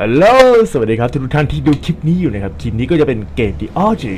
ฮัลโหล สวัสดีครับทุกท่านที่ดูคลิปนี้อยู่นะครับคลิปนี้ก็จะเป็นเกม The Orgy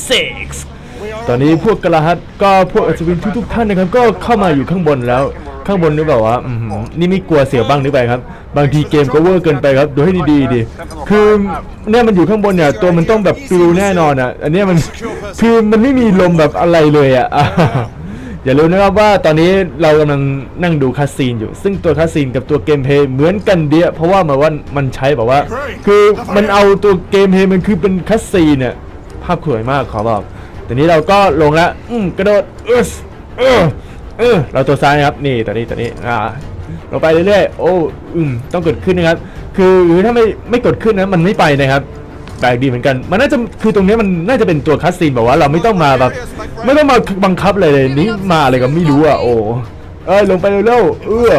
1886ตอนนี้พวกกระหัตก็พวกอัศวินทุกๆท่านนะครับก็เข้ามาอยู่ข้างบนแล้ว ข้างบนนึกแบบว่าอืนี่ไม่กลัวเสียวบ้างหรือเปล่าครับ บางทีเกมก็เวอร์เกินไปครับดูให้ดีๆดิคือเนี่ยมันอยู่ข้างบนเนี่ยตัวมันต้องแบบปิวแน่นอนอะอันเนี้ยมันคือมันไม่มีลมแบบอะไรเลยอะ อย่าลืมนะครับว่าตอนนี้เรากำลังนั่งดูคัสซีนอยู่ ซึ่งตัวคัสซีนกับตัวเกมเพย์เหมือนกันเดียเพราะว่าหมายว่ามันใช้แบบว่า คือมันเอาตัวเกมเพย์มันคือเป็นคัสซีนเนี่ยภาพสวยมากขอบอกแต่นี้เราก็ลงแล้วอืมกระโดดเออเออเออเราตัวซ้ายครับนี่ตัวนี้ตัวนี้อ่าลงไปเรื่อยๆโอ้อืมต้องกดขึ้นนะครับ คือถ้าไม่ไม่กดขึ้นนะมันไม่ไปนะครับ แปลกดีเหมือนกัน มันน่าจะคือตรงเนี้ยมันน่าจะเป็นตัวคัสซีนแบบว่าเราไม่ต้องมาแบบไม่ต้องมาบังคับเลยเลยนี่มาอะไรก็ไม่รู้อะโอ้เอ้ยลงไปเร็วๆเออ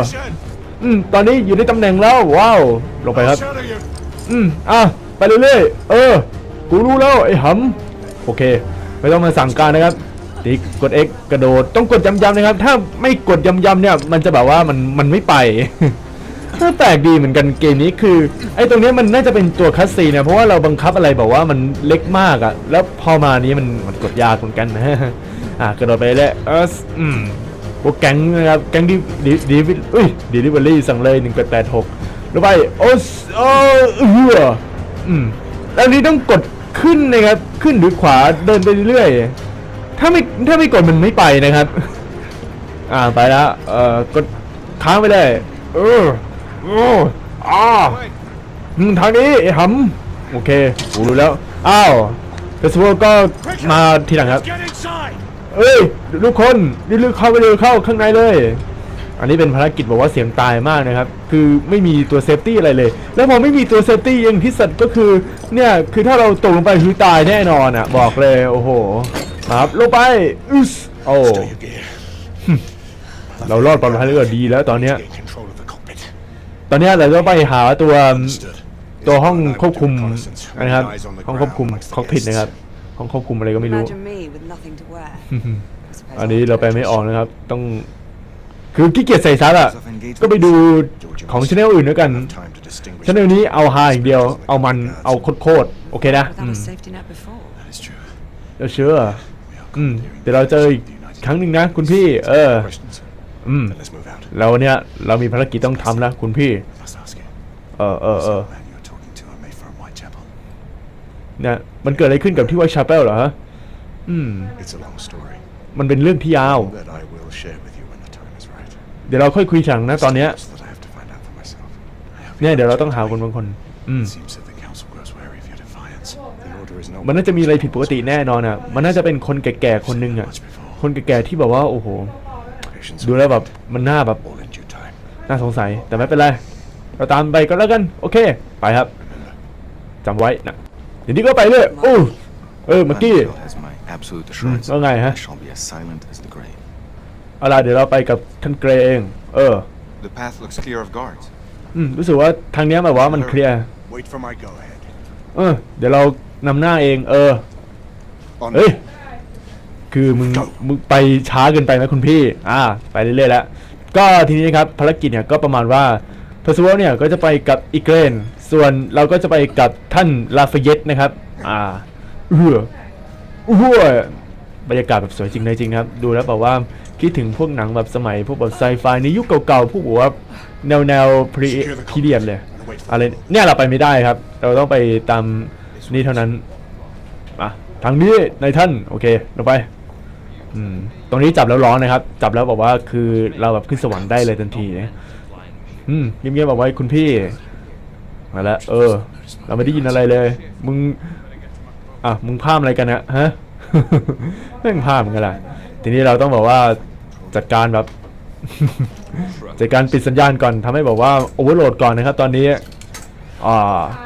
อืมตอนนี้อยู่ในตำแหน่งแล้วว้าวลงไปครับ อืมอะไปเรื่อยๆเออ กูรู้แล้วไอ้หำโอเค ไม่ต้องมาสั่งการนะครับติ๊กกด X กระโดดต้องกดย้ำๆนะครับ ถ้าไม่กดย้ำๆเนี่ย มันจะแบบว่ามันมันไม่ไป น่าแปลกดีเหมือนกันเกมนี้คือไอ้ตรงเนี้ยมันน่าจะเป็นตัวคัสซีเนี่ยเพราะว่าเราบังคับอะไรแบบว่ามันเล็กมากอะแล้วพอมานี้มันมันกดยากเหมือนกันนะอะกระโดดไปเลยเอออืมพวกแก๊งนะครับแก๊งดิดิดิวิอุ้ยดิลิเวอรี่สั่งเลยหนึ่งแปดแปดหกลงไปโอ้โอ้เอออืมแล้วนี้ต้องกดขึ้นนะครับขึ้นหรือขวาเดินไปเรื่อยถ้าไม่ถ้าไม่กดมันไม่ไปนะครับ อ่าไปแล้วเอ่อกดค้างไปเลยเออ โอ้อ่าอืมทางนี้ไอ้หำโอเคกูรู้แล้ว อ้าวเฟสติวัลก็มาทีหลังครับ Get inside! เอ้ยทุกคนรีบๆเข้าไปเลยเข้าข้างในเลย อันนี้เป็นภารกิจบอกว่าเสียงตายมากนะครับ คือไม่มีตัวเซฟตี้อะไรเลย แล้วพอไม่มีตัวเซฟตี้ยังที่สุดก็คือเนี่ยคือถ้าเราตกลงไปคือตายแน่นอนอะ บอกเลยโอ้โหมาครับลงไปอึสโอ้ Stow your gear. เรารอดปลอดภัยแล้วก็ดีแล้วตอนเนี้ย ตอนเนี้ยเราต้องไปหาตัว Understood. ตัวห้องควบคุม Reconnaissance. นะครับ Eyes on the ห้องควบคุม ground amongst the คอกพิท guests. นะครับ ห้องควบคุมอะไรก็ไม่รู้ Imagine me with nothing to wear. I suppose อัน I'll นี้ have เรา to ไป go ไม่ to ออก shop. นะครับ ต้องคือขี้เกียจใส่ซับอะ ก็ไปดูของชแนลอื่นด้วยกัน Have time to distinguish ชแนลนี้เอาฮาอย่างเดียว เอามัน เอาโคตรๆโอเคนะ Without อืม a safety net before. That is true. เราเชื่ออืมเดี๋ยวเราเจออีกครั้งหนึ่งนะ คุณพี่ เออ Questions? อืม แล้วเนี่ยเรามีภารกิจต้องทำแล้วคุณพี่ เออเออเออเนี่ยมันเกิดอะไรขึ้นกับที่ไวชาเปลเหรอฮะ อืม มันเป็นเรื่องที่ยาว เดี๋ยวเราค่อยคุยถังนะตอนเนี้ยเนี่ยเดี๋ยวเราต้องหาคนบางคน อืมมันน่าจะมีอะไรผิดปกติแน่นอนอะ มันน่าจะเป็นคนแก่ๆคนหนึ่งอะ คนแก่ๆที่แบบว่าโอ้โห ดูแล้วแบบมันน่าแบบ all in due time. น่าสงสัยแต่ไม่เป็นไร เราตามไปก็แล้วกัน โอเค ไปครับจำไว้นะเดี๋ยวนี้ก็ไปเลยโอ้เออเมื่อกี้ Mansfield has my absolute assurance ว่าไงฮะ I shall be as silent as the grave. เอาล่ะเดี๋ยวเราไปกับท่านเกรเองเออ The path looks clear of guards. อืมรู้สึกว่าทางเนี้ยแบบว่ามันเคลียร์ Wait for my go ahead. เออเดี๋ยวเรานำหน้าเอง เออ On เฮ้ย คือมึงมึงไปช้าเกินไปไหมคุณพี่ อ่า ไปเรื่อยๆแล้ว ก็ทีนี้นะครับภารกิจเนี่ยก็ประมาณว่าเพอร์ซ a วลเนี่ยก็จะไปกับอีเกรน ส่วนเราก็จะไปกับท่านลาฟเยตนะครับ อ่าเอออู้หูบรรยากาศแบบสวยจริงเลยจริงครับ ดูแล้วแบบว่าคิดถึงพวกหนังแบบสมัย พวกแบบไซไฟในยุคเก่าๆพวกแบบว่าแนวแนวพรีพีเดียมเลยอะไรเนี่ยเราไปไม่ได้ครับ เราต้องไปตามนี่เท่านั้นอะทางนี้ในายท่าน โอเคลงไป อืมตรงนี้จับแล้วร้อนนะครับ จับแล้วบอกว่าคือเราแบบขึ้นสวรรค์ได้เลยทันทีนะอืมเงียบๆบอกไว้คุณพี่ มาแล้ว เออ เราไม่ได้ยินอะไรเลย มึง อะ มึงพามอะไรกันนะฮะแม่งพามกันแหละทีนี้เราต้องบอกว่าจัดการแบบ จัดการปิดสัญญาณก่อนทำให้บอกว่าโอเวอร์โหลดก่อนนะครับ ตอนนี้ อ่า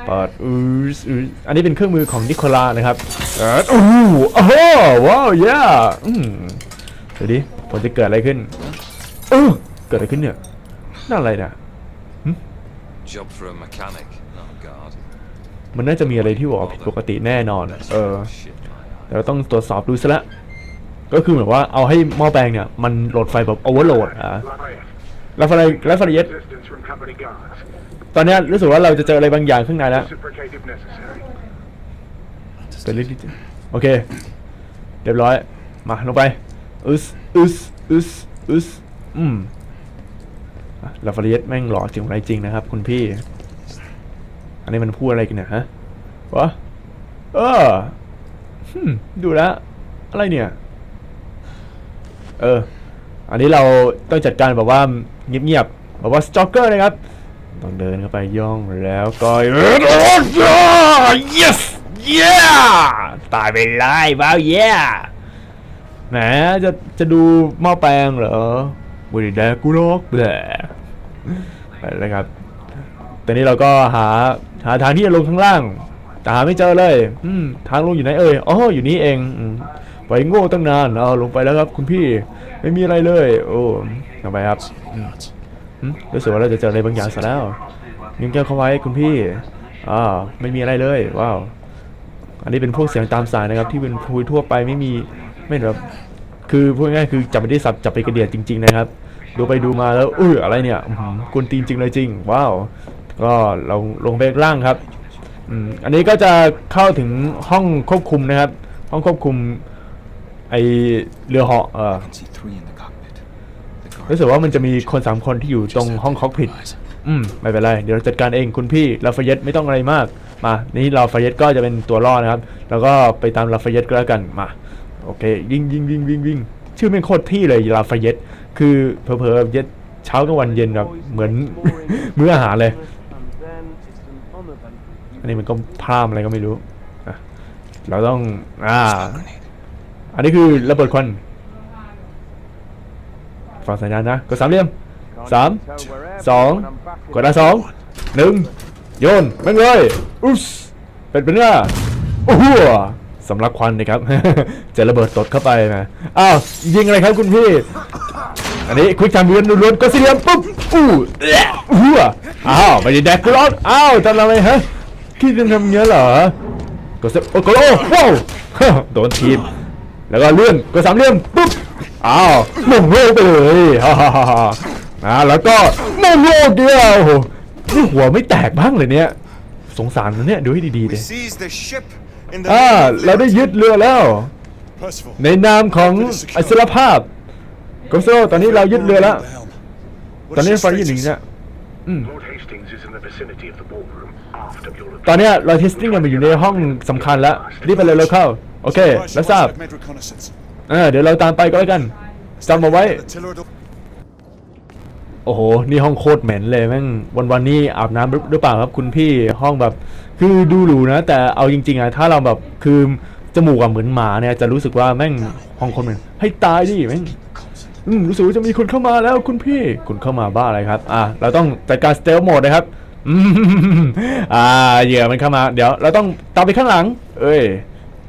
เปิดอืออืออันนี้เป็นเครื่องมือของนิโคลานะครับเปิดอู้โอ้โหว้าวเย้อืมเดี๋ยวดิผลจะเกิดอะไรขึ้นเออเกิดอะไรขึ้นเนี่ยนั่นอะไรเนี่ย Job for a mechanic, not a guard. มันน่าจะมีอะไรที่บอกว่าผิดปกติแน่นอนเออ Shit, my แต่เราต้องตรวจสอบดูซะละ ก็คือเหมือนว่าเอาให้หม้อแปลงเนี่ย มันโหลดไฟแบบโอเวอร์โหลดอะ Lafayette, แล้วไฟแล้วไฟเย็ด assistance from company guards. ตอนเนี้ยรู้สึกว่าเราจะเจออะไรบางอย่างข้างในแล้ว Reciprocate if necessary. เป็นเรื่องที่โอเค เรียบร้อย มาลงไปอึสอึสอึสอึสอืมอะลาฟาเรียสแม่งหล่อจริงไรจริงนะครับ คุณพี่ อันนี้มันพูดอะไรกันเนี่ยฮะวะเออฮึมดูแล้ว อะไรเนี่ย เออ อันนี้เราต้องจัดการแบบว่าเงียบๆแบบว่าสจ็อกเกอร์นะครับ ต้องเดินเข้าไปย่องแล้วก็เออ yes yeah ตายไปไล่บ้าว yeah แหมจะจะดูหม้อแปลงเหรอบุรีแดกกูโลกแบลไปเลยครับตอนนี้เราก็หาหาทางที่จะลงข้างล่างแต่หาไม่เจอเลย อืมทางลงอยู่ไหนเอ่ยอ๋ออยู่นี่เองอไปโง่ตั้งนานเอาลงไปแล้วครับ คุณพี่ ไม่มีอะไรเลย โอ้ลงไปครับ รู้สึกว่าเราจะเจออะไรบางอย่างซะแล้วยิ้มแก้วเข้าไว้คุณพี่อ่าไม่มีอะไรเลยว้าวอันนี้เป็นพวกเสียงตามสายนะครับ ที่เป็นพูดทั่วไปไม่มีไม่แบบคือพูดง่ายคือจับไม่ได้สับจับไปกระเดียดจริง ๆ นะครับ ดูไปดูมาแล้วเอุ้ยอะไรเนี่ยอื้อหือกวนตีนจริงเลยจริง ว้าว ก็เราลงไปล่างครับอันนี้ก็จะเข้าถึงห้องควบคุมนะครับ ห้องควบคุมไอเรือเหาะเออ รู้สึกว่ามันจะมีคนสามคนที่อยู่ตรงห้องคอกพิทอืมไม่เป็นไร เดี๋ยวเราจัดการเองคุณพี่ลาฟาเยตไม่ต้องอะไรมาก มา นี่ลาฟาเยตก็จะเป็นตัวล่อนะครับ แล้วก็ไปตามลาฟาเยตก็แล้วกันมา โอเคยิงยิงยิงยิงยิงชื่อเป็นโคตรที่เลยลาฟาเยตคือเผลอๆเย็ดเช้ากลางวันเย็นแบบเหมือนมื้ออาหารเลย อันนี้มันก็พรามอะไรก็ไม่รู้อะเราต้องอ่า grenade. อันนี้คือระเบิดควัน ฟังสัญญาณนะกดสามเหลี่ยมสามสองกดได้สองหนึ่งโยนแม่งเลยอุ๊สเป็นเป็นว่าโอ้โหสำลักควันนะครับ จะระเบิดตดเข้าไปนะอ้าวยิงอะไรครับคุณพี่ อันนี้ควิกทำเรือนล้วนๆก็สี่เหลี่ยมปุ๊บอู้แอะหัวอ้าวไม่ได้แดกกูร้อนอ้าวทำอะไรฮะคิดจะทำเงี้ยเหรอกดเซโอ้โกโลว้าวโดนทีม แล้วก็เลื่อนกดสามเหลี่ยมปุ๊บ อ้าวมุ่งโลกไปเลยฮ่าฮ่าฮ่าฮ่าอ่าแล้วก็มุ่งโลกเดียวโอ้โหนี่หัวไม่แตกบ้างเลยเนี่ยสงสารนะเนี่ยดูให้ดีๆ We เลย seized the ship in the อ่า name of เราได้ยึด liberty. เรือแล้ว Percival, ในนามของอิสรภาพกอมโซตอนนี้เรายึดเรือแล้ว the helm. ตอน What นี้ does ฟัง she ยืน say หนึ่ง to เนี่ย Lord Hastings is in the vicinity of the ballroom after your ตอนเนี้ยเราเทสติ้งกันมาอยู่ในห้องสำคัญแล้วรีบไปเลยเราเข้า โอเค Right, แล้ว once ทราบ I've made reconnaissance. เออเดี๋ยวเราตามไปก็แล้วกันจำเอาไว้ โอ้โห นี่ห้องโคตรเหม็นเลยแม่งวันวันนี้อาบน้ำหรือเปล่าครับคุณพี่ห้องแบบ คือดูหรูนะ แต่เอาจริง ๆอะถ้าเราแบบคือจมูกอะเหมือนหมาเนี่ยจะรู้สึกว่าแม่งห้องคนเหม็นให้ตายดิแม่งอืมรู้สึกว่าจะมีคนเข้ามาแล้วคุณพี่คุณเข้ามาบ้าอะไรครับ อะเราต้องจัดการสเตลโหมดนะครับอืมอ่าเหยื่อมันเข้ามา เดี๋ยว เราต้องตามไปข้างหลัง เอ้ย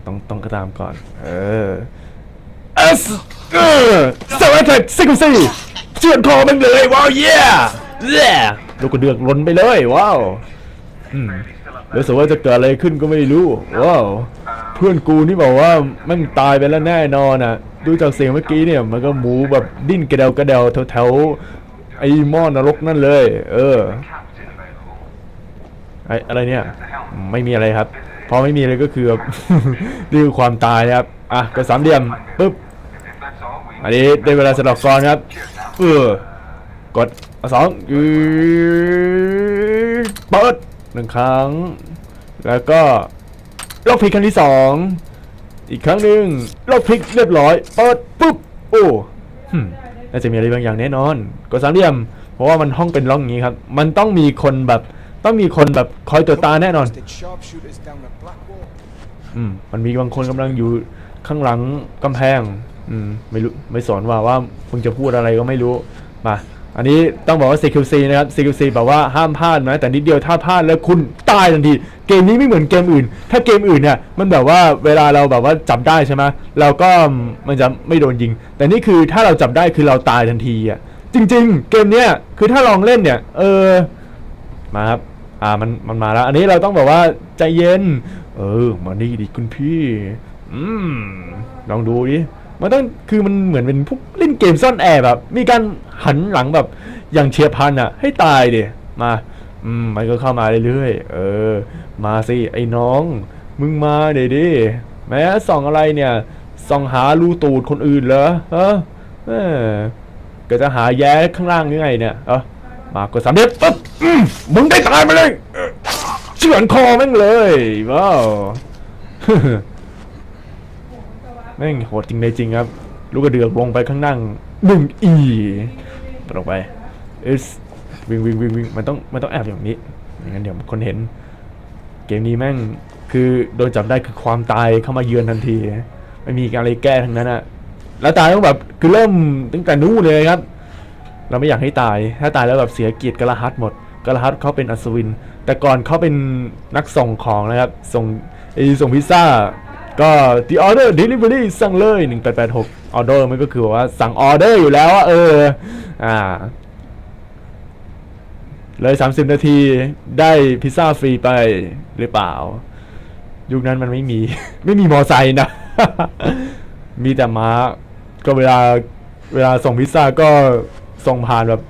ต้องต้องก็ตามก่อน เออ S เออสวัสดีซิกุซี่เชื่อนคอมันเลยว้าวเย่เย่ลูกกระเดือกล้นไปเลยว้าวอืมรู้สึกว่าจะเกิดอะไรขึ้นก็ไม่รู้ว้าวเพื่อนกูนี่บอกว่ามันตายไปแล้วแน่นอนอะ ดูจากเสียงเมื่อกี้เนี่ย มันก็หมูแบบดิ้นกระเดวกระเดวแถวๆไอ้หม้อนรกนั่นเลย เออไออะไรเนี่ย ไม่มีอะไรครับ พอไม่มีอะไรก็คือนี่คือความตายนะครับ อะกดสามเหลี่ยมปุ๊บ อันนี้ได้เวลาสลับกรครับเออกดสองยืเปิดหนึ่งครั้ง แล้วก็ล็อกพลิกครั้งที่สองอีกครั้งหนึ่งล็อกพลิกเรียบร้อย เปิดปุ๊บโอ้หึน่าจะมีอะไรบางอย่างแน่นอน กดสามเหลี่ยม เพราะว่ามันห้องเป็นร่องอย่างนี้ครับ มันต้องมีคนแบบต้องมีคนแบบคอยตรวตาแน่นอนอืมมันมีบางคนกำลังอยู่ข้างหลังกำแพง อืมไม่รู้ไม่สอนว่าว่ามึงจะพูดอะไรก็ไม่รู้มา อันนี้ต้องบอกว่า CQC นะครับ CQC แบบว่าห้ามพลาดนะแต่นิดเดียวถ้าพลาดแล้วคุณตายทันที เกมนี้ไม่เหมือนเกมอื่น ถ้าเกมอื่นเนี่ยมันแบบว่าเวลาเราแบบว่าจับได้ใช่ไหมเราก็มันจะไม่โดนยิง แต่นี่คือถ้าเราจับได้คือเราตายทันทีอะจริง ๆ เกมเนี้ยคือถ้าลองเล่นเนี่ย เออมาครับอ่ามันมันมาแล้ว อันนี้เราต้องแบบว่าใจเย็น เออมานี่ดิคุณพี่ อืมลองดูดิ มันต้องคือมันเหมือนเป็นพวกเล่นเกมซ่อนแอบแบบ มีการหันหลังแบบอย่างเฉียบพลันอะ ให้ตายดิมาอืมมันก็เข้ามาเรื่อยๆเออ มาสิไอ้น้อง มึงมาเดี๋ยดิแม้ส่องอะไรเนี่ยส่องหารูตูดคนอื่นเหรอเออก็จะหาแย้ข้างล่างยังไงเนี่ยเออมากดสามเด็ดปั๊บมึงได้ตายไปเลยเฉือนคอแม่งเลยว้าว แม่งโหดจริงในจริงครับ ลูกกระเดือกลงไปข้างนั่งหนึ่งอีลงไปเอสวิ่งวิ่งวิ่งวิ่งมันต้องมันต้องแอบอย่างนี้ไม่งั้นเดี๋ยวคนเห็น เกมนี้แม่งคือโดนจับได้คือความตายเข้ามาเยือนทันที ไม่มีการอะไรแก้ทั้งนั้นอะแล้วตายต้องแบบคือเริ่มตั้งแต่นู้นเลยครับ เราไม่อยากให้ตาย ถ้าตายแล้วแบบเสียเกียรติกระหัตหมดกระหัตเขาเป็นอัศวิน แต่ก่อนเขาเป็นนักส่งของนะครับ ส่งไอส่งพิซซ่า ก็ the order delivery สั่งเลย 1886 order มันก็คือว่าสั่งออเดอร์อยู่แล้วอะเออ อ่า เลย 30 นาทีได้พิซซ่าฟรีไปหรือเปล่า ยุคนั้นมันไม่มี ไม่มีมอไซค์นะ มีแต่ม้า ก็เวลาเวลาส่งพิซซ่าก็ส่งผ่านแบบ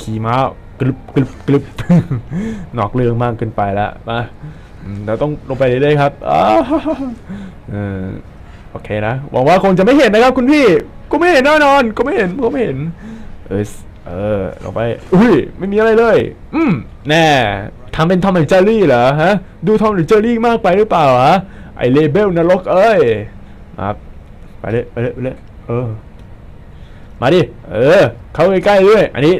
ขี่ม้ากรึบกรึบกรึบหนอกเรื่องมากเกินไปแล้วมา เราต้องลงไปเรื่อยๆครับอ้าวเอโอเคนะหวังว่าคงจะไม่เห็นนะครับ คุณพี่ก็ไม่เห็นแน่นอนก็ไม่เห็นก็ไม่เห็น เออเออลงไป อุ้ยไม่มีอะไรเลย อืมแน่ทำเป็นทอมแอนเจอรี่เหรอฮะ ดูทอมแอนเจอรี่มากไปหรือเปล่าฮะไอเลเบลนรกเอ้ยครับไปเลยไปเลยไปเลยเออ มาดิเออ เข้าใกล้ๆด้วย อันนี้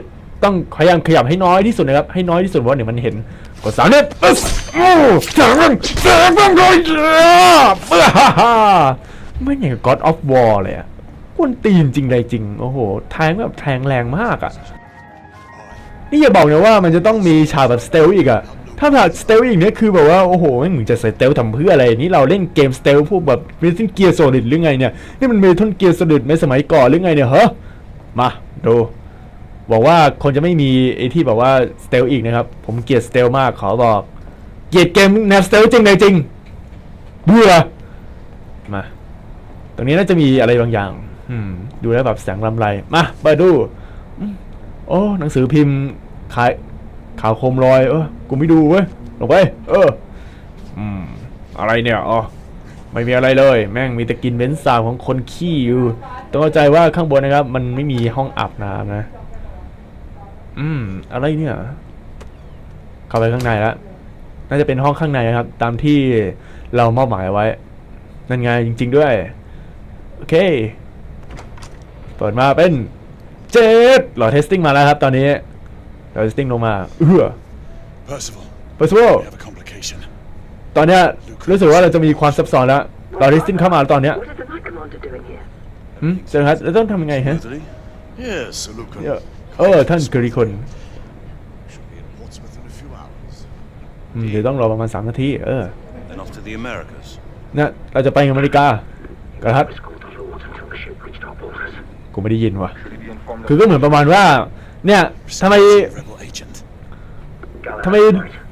ต้องพยายามขยับให้น้อยที่สุดนะครับ ให้น้อยที่สุดเพราะเดี๋ยวมันเห็น กดสามเนี่ยปึ๊สโอ้สามสามต้องเลยเพื่อฮ่าฮ่าไม่อย่าง God of War เลยอะกวนตีนจริงเลยจริง โอ้โหแทงแบบแทงแรงมากอะนี่อย่าบอกนะว่ามันจะต้องมีฉากแบบสเตลอีกอะถ้าฉากสเตลอีกเนี่ยคือแบบว่า โอ้โหไม่เหมือนจะสเตลทำเพื่ออะไร นี่เราเล่นเกมสเตลพวกแบบเมทัลเกียร์โซลิดหรือไงเนี่ย นี่มันเมทัลเกียร์โซลิดในสมัยก่อนหรือไงเนี่ยเฮ้มาดู บอกว่าคนจะไม่มีไอ้ที่แบบว่าสเตลอีกนะครับ ผมเกลียดสเตลมากขอบอก เกลียดเกมแนวสเตลจริงเลยจริงเบื่อมา ตรงนี้น่าจะมีอะไรบางอย่าง อืม ดูแล้วแบบแสงลำไร มาเปิดดูอืมโอ้หนังสือพิมพ์ขายข่าวโคมลอย เออกูไม่ดูเว้ยลงไป เออ อืม อะไรเนี่ยอ๋อไม่มีอะไรเลย แม่งมีแต่กินเบนซ์สาบของคนขี้อยู่ ต้องเข้าใจว่าข้างบนนะครับ มันไม่มีห้องอาบน้ำนะ อืม อะไรเนี่ย เข้าไปข้างในแล้ว น่าจะเป็นห้องข้างในนะครับ ตามที่เรามอบหมายไว้ นั่นไงจริง ๆด้วย โอเค เปิดมาเป็นเจ็ดหลอดเทสติ้งมาแล้วครับ ตอนนี้หลอดเทสติ้งลงมา เอื้อ Percival, เปิดสโว we have a complication. ตอนเนี้ยรู้สึกว่าเราจะมีความซับซ้อนแล้วหลอดเทสติ้งเข้ามาตอนเนี้ย What is the Knight Commander doing here? หืมเจอครับแล้วต้องทำยังไงฮะ Orderly? Yes, Sir Lucan. เออ เออท่านกริคน Should be in Portsmouth in a few hours. อืมเดี๋ยวต้องรอประมาณ3นาทีเออ Then off to the Americas. เนี่ยเราจะไปอเมริกากระทัด Escort the Lords until the ship reached our borders. กูไม่ได้ยินว่ะ คือก็เหมือนประมาณว่า เนี่ยทำไม Rebel agent. ทำไม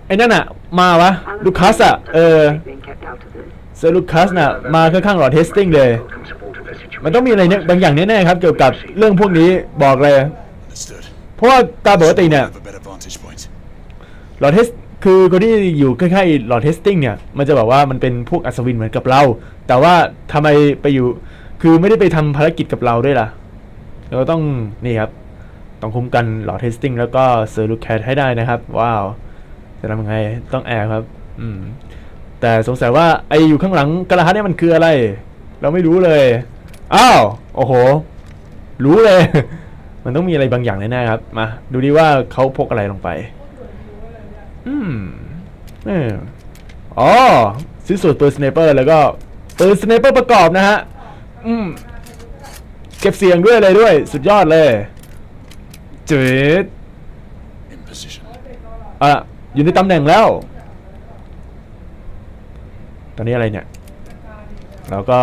ไอ้นั่นอะมาวะลูคัสอะเออ Being kept out of this. เซอร์ลูคัสน่ะมาข้างๆหลอดเทสติ้งเลย Welcome support of their situation. มันต้องมีอะไรเนี่ยบางอย่างแน่ๆครับ เกี่ยวกับเรื่องพวกนี้บอกเลย Understood. เพราะว่าตามปกติเนี่ย Have a better vantage point. หลอดเทสคือคนที่อยู่ใกล้ๆหลอดเทสติ้งเนี่ย มันจะบอกว่ามันเป็นพวกอัศวินเหมือนกับเรา แต่ว่าทำไมไปอยู่ คือไม่ได้ไปทำภารกิจกับเราด้วยล่ะ เราต้องนี่ครับ ต้องคุ้มกันหลอดเทสติ้งแล้วก็เซอร์ลูแคทให้ได้นะครับ ว้าว จะทำยังไงต้องแอบครับ อืม แต่สงสัยว่าไออยู่ข้างหลังกระหัตเนี่ยมันคืออะไร เราไม่รู้เลย อ้าว โอ้โห รู้เลย มันต้องมีอะไรบางอย่างแน่ๆครับ มา ดูดิว่าเขาพกอะไรลงไป อืมเอออ๋อซื้อสูตรปืนสไนเปอร์แล้วก็ปืนสไนเปอร์ประกอบนะฮะ อืม เก็บเสียงด้วยอะไรด้วย สุดยอดเลยเจ็ด In position. อะ อยู่ในตำแหน่งแล้ว ตอนนี้อะไรเนี่ยเราก็